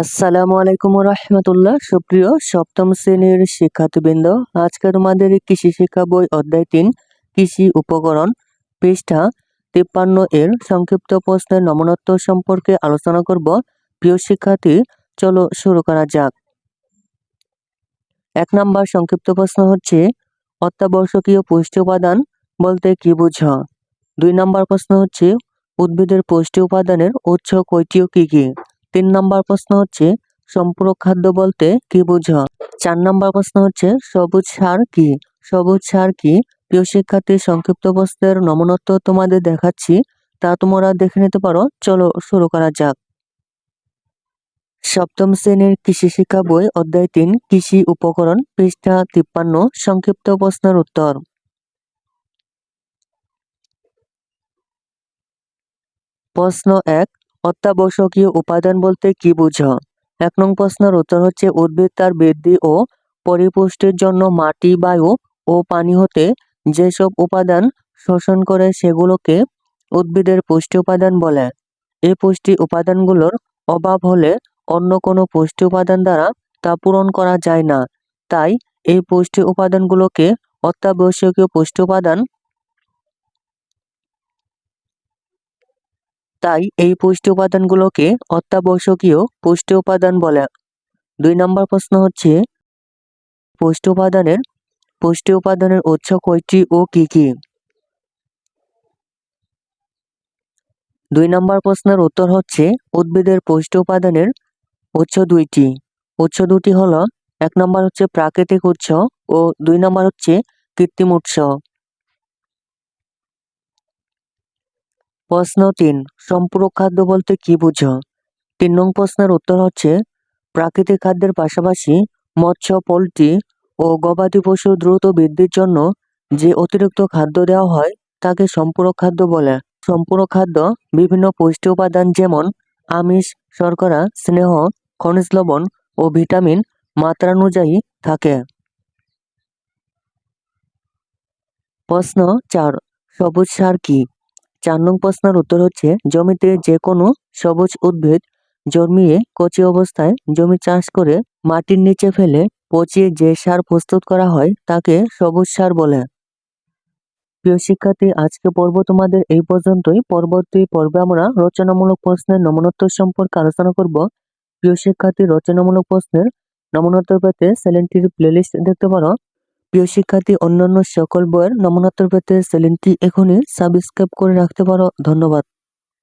আসসালামু আলাইকুম রহমতুল্লাহ সুপ্রিয় সপ্তম শ্রেণির শিক্ষার্থীবৃন্দ, আজকে তোমাদের কৃষি শিক্ষা বই অধ্যায় তিন, কৃষি উপকরণ, পৃষ্ঠা তিপ্পান্ন এর সংক্ষিপ্ত প্রশ্নের নমনত্ব সম্পর্কে আলোচনা করব। প্রিয় শিক্ষার্থী, চলো শুরু করা যাক। এক নম্বর সংক্ষিপ্ত প্রশ্ন হচ্ছে, অত্যাবশ্যকীয় পুষ্টি উপাদান বলতে কি বুঝো? দুই নম্বর প্রশ্ন হচ্ছে, উদ্ভিদের পুষ্টি উপাদানের উৎস কয়টি ও কি কি? তিন নম্বর প্রশ্ন হচ্ছে, সম্পূরক খাদ্য বলতে কি বুঝো? চার নম্বর প্রশ্ন হচ্ছে, সবুজ সার কি? সবুজ সার কি? প্রিয় শিক্ষার্থী, সংক্ষিপ্ত প্রশ্নের নমনত্ব তোমাদের দেখাচ্ছি, তা তোমরা দেখে নিতে পারো। চলো শুরু করা যাক। সপ্তম শ্রেণির কৃষি শিক্ষা বই, অধ্যায় তিন, কৃষি উপকরণ, পৃষ্ঠা তিপ্পান্ন, সংক্ষিপ্ত প্রশ্নের উত্তর। প্রশ্ন এক অত্যাবশ্যকীয় উপাদান বলতে কি বুঝো? এক নং প্রশ্নের উত্তর হচ্ছে উদ্ভিদ তার বৃদ্ধি ও পরিপুষ্টির জন্য মাটি, বায়ু ও পানি হতে যেসব উপাদান শোষণ করে সেগুলোকে উদ্ভিদের পুষ্টি উপাদান বলে। এই পুষ্টি উপাদানগুলোর অভাব হলে অন্য কোনো পুষ্টি উপাদান দ্বারা তা পূরণ করা যায় না। তাই এই পুষ্টি উপাদানগুলোকে অত্যাবশ্যকীয় পুষ্টি উপাদান তাই এই পুষ্টি উপাদানগুলোকে অত্যাবশ্যকীয় পুষ্টি উপাদান বলে। দুই নম্বর প্রশ্ন হচ্ছে, পুষ্টি উপাদানের পুষ্টি উপাদানের উৎস কয়টি ও কি কি? দুই নম্বর প্রশ্নের উত্তর হচ্ছে, উদ্ভিদের পুষ্টি উপাদানের উৎস দুইটি। উৎস দুটি হলো, এক নম্বর হচ্ছে প্রাকৃতিক উৎস ও দুই নম্বর হচ্ছে কৃত্রিম উৎস। প্রশ্ন তিন, সম্পূরক খাদ্য বলতে কি বুঝো? তিন নং প্রশ্নের উত্তর হচ্ছে, প্রাকৃতিক খাদ্যের পাশাপাশি মৎস্য, পোলট্রি ও গবাদি পশুর দ্রুত বৃদ্ধির জন্য যে অতিরিক্ত খাদ্য দেওয়া হয়, তাকে সম্পূরক খাদ্য বলে। সম্পূরক খাদ্য বিভিন্ন পুষ্টি উপাদান যেমন আমিষ, শর্করা, স্নেহ, খনিজ লবণ ও ভিটামিন মাত্রানুযায়ী থাকে। প্রশ্ন চার, সবুজ সার কি? চার নং প্রশ্নের উত্তর হচ্ছে, জমিতে যে কোনো সবুজ উদ্ভিদ জন্মিয়ে কচি অবস্থায় জমি চাষ করে মাটির নিচে ফেলে পচিয়ে যে সার প্রস্তুত করা হয় তাকে সবুজ সার বলে। প্রিয় শিক্ষার্থী আজকে পর্ব তোমাদের এই পর্যন্তই। পরবর্তী পর্বে আমরা রচনামূলক প্রশ্নের নমনোত্তর সম্পর্কে আলোচনা করব। প্রিয় শিক্ষার্থী, রচনামূলক প্রশ্নের নমনোত্তর পেতে চ্যানেলটির প্লেলিস্ট দেখতে পারো। প্রিয় শিক্ষার্থী অন্যান্য সকল বইয়ের নমনোত্তর পেতে চ্যানেলটি এখনই সাবস্ক্রাইব করে রাখতে পারো। ধন্যবাদ।